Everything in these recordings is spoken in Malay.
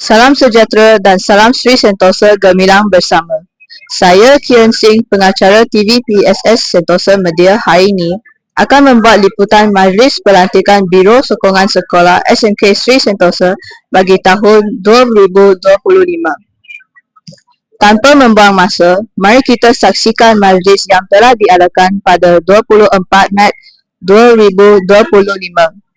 Salam sejahtera dan salam Sri Sentosa gemilang bersama. Saya Kian Singh, pengacara TV PSS Sentosa Media hari ini akan membuat liputan Majlis Pelantikan Biro Sokongan Sekolah SMK Sri Sentosa bagi tahun 2025. Tanpa membuang masa, mari kita saksikan majlis yang telah diadakan pada 24 Mac 2025.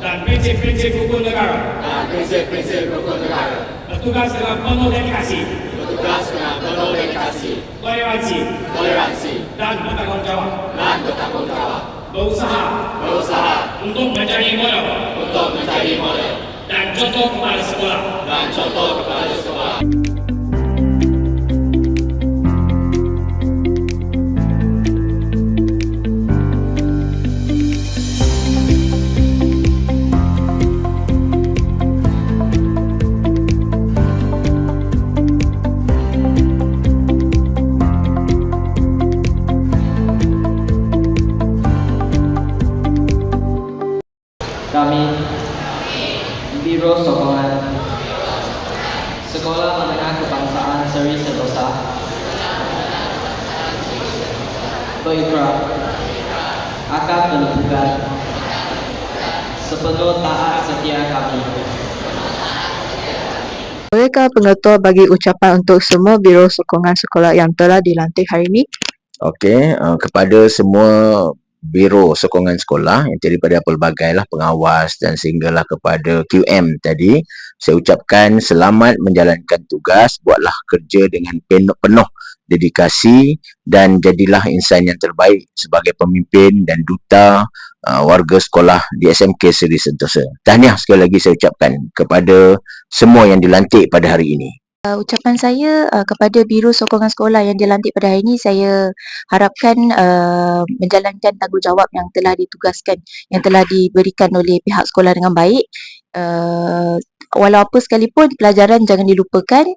Dan prinsip-prinsip hukum negara. Dan prinsip-prinsip hukum negara. Bertugas dengan penuh dedikasi, bertugas dengan penuh dedikasi, toleransi. Toleransi, dan bertanggungjawab. Dan bertanggung jawab berusaha. Berusaha. Untuk menjadi model untuk menjadi model dan contoh kepada sekolah. Dan contoh kepada Biro Sokongan Sekolah Menengah Kebangsaan Seri Sentosa. Berikrar akan menunjukkan sepenuh taat setia kami. Bolehkah pengetua bagi ucapan untuk semua biro sokongan sekolah yang telah dilantik hari ini? Okey, uh, kepada semua biro sokongan sekolah yang daripada pelbagai lah pengawas dan sehinggalah kepada QM tadi saya ucapkan selamat menjalankan tugas buatlah kerja dengan penuh, penuh dedikasi dan jadilah insan yang terbaik sebagai pemimpin dan duta uh, warga sekolah di SMK Seri Sentosa. Tahniah sekali lagi saya ucapkan kepada semua yang dilantik pada hari ini. Uh, ucapan saya uh, kepada Biro Sokongan Sekolah yang dilantik pada hari ini, saya harapkan uh, menjalankan tanggungjawab yang telah ditugaskan, yang telah diberikan oleh pihak sekolah dengan baik. Uh, walau apa sekalipun, pelajaran jangan dilupakan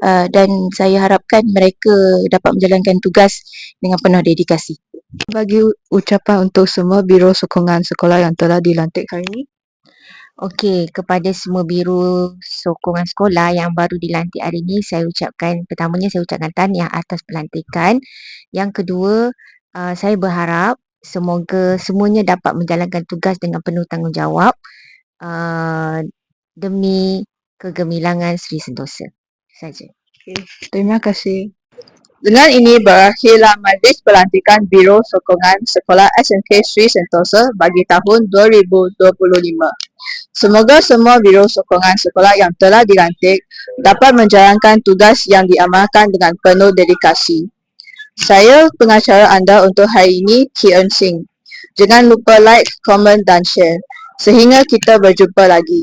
uh, dan saya harapkan mereka dapat menjalankan tugas dengan penuh dedikasi. Bagi ucapan untuk semua biro sokongan sekolah yang telah dilantik hari ini. Okey, kepada semua biro sokongan sekolah yang baru dilantik hari ini, saya ucapkan pertamanya saya ucapkan tahniah atas pelantikan. Yang kedua, uh, saya berharap semoga semuanya dapat menjalankan tugas dengan penuh tanggungjawab uh, demi kegemilangan Sri Sentosa. Saja. Terima kasih. Dengan ini berakhirlah Majlis Pelantikan Biro Sokongan Sekolah SMK Sri Sentosa bagi tahun 2025. Semoga semua biro sokongan sekolah yang telah dilantik dapat menjalankan tugas yang diamalkan dengan penuh dedikasi. Saya pengacara anda untuk hari ini, Ki Eun Singh. Jangan lupa like, komen dan share. Sehingga kita berjumpa lagi.